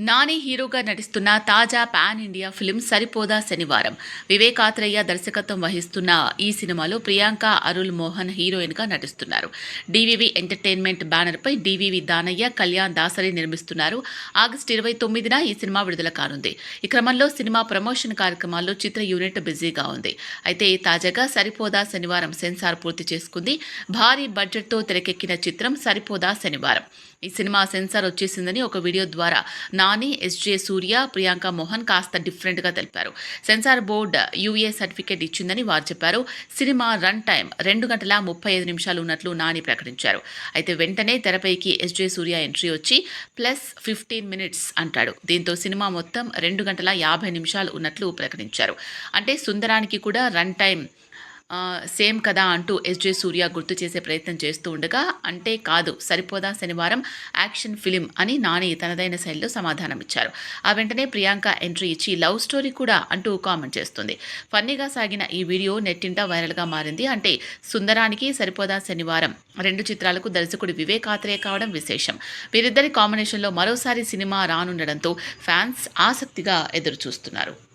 నాని హీరోగా నటిస్తున్న తాజా పాన్ ఇండియా ఫిలిం సరిపోదా శనివారం. వివేకాత్రయ్య దర్శకత్వం వహిస్తున్న ఈ సినిమాలో ప్రియాంక అరుల్ మోహన్ హీరోయిన్గా నటిస్తున్నారు. డివివి ఎంటర్టైన్మెంట్ బ్యానర్పై డివివి దానయ్య కళ్యాణ్ దాసరి నిర్మిస్తున్నారు. ఆగస్టు ఇరవై తొమ్మిదిన ఈ సినిమా విడుదల కానుంది. ఈ క్రమంలో సినిమా ప్రమోషన్ కార్యక్రమాల్లో చిత్ర యూనిట్ బిజీగా ఉంది. అయితే తాజాగా సరిపోదా శనివారం సెన్సార్ పూర్తి చేసుకుంది. భారీ బడ్జెట్తో తెరకెక్కిన చిత్రం సరిపోదా శనివారం. ఈ సినిమా సెన్సార్ వచ్చేసిందని ఒక వీడియో ద్వారా నా నాని ఎస్జే సూర్య ప్రియాంక మోహన్ కాస్త డిఫరెంట్గా తెలిపారు. సెన్సార్ బోర్డు యూఏ సర్టిఫికేట్ ఇచ్చిందని వారు చెప్పారు. సినిమా రన్ టైం రెండు గంటల ముప్పై ఐదు నిమిషాలు ఉన్నట్లు నాని ప్రకటించారు. అయితే వెంటనే తెరపైకి ఎస్జే సూర్య ఎంట్రీ వచ్చి ప్లస్ ఫిఫ్టీన్ మినిట్స్ అంటాడు. దీంతో సినిమా మొత్తం రెండు గంటల యాభై నిమిషాలు ఉన్నట్లు ప్రకటించారు. అంటే సుందరానికి కూడా రన్ టైం సేమ్ కదా అంటూ ఎస్జే సూర్య గుర్తు చేసే ప్రయత్నం చేస్తూ ఉండగా అంటే కాదు సరిపోదా శనివారం యాక్షన్ ఫిలిం అని నాని తనదైన శైలిలో సమాధానం ఇచ్చారు. ఆ వెంటనే ప్రియాంక ఎంట్రీ ఇచ్చి లవ్ స్టోరీ కూడా అంటూ కామెంట్ చేస్తుంది. ఫన్నీగా సాగిన ఈ వీడియో నెట్టింట వైరల్గా మారింది. అంటే సుందరానికి సరిపోదా శనివారం రెండు చిత్రాలకు దర్శకుడు వివేక్ ఆత్రే కావడం విశేషం. వీరిద్దరి కాంబినేషన్లో మరోసారి సినిమా రానుండడంతో ఫ్యాన్స్ ఆసక్తిగా ఎదురు చూస్తున్నారు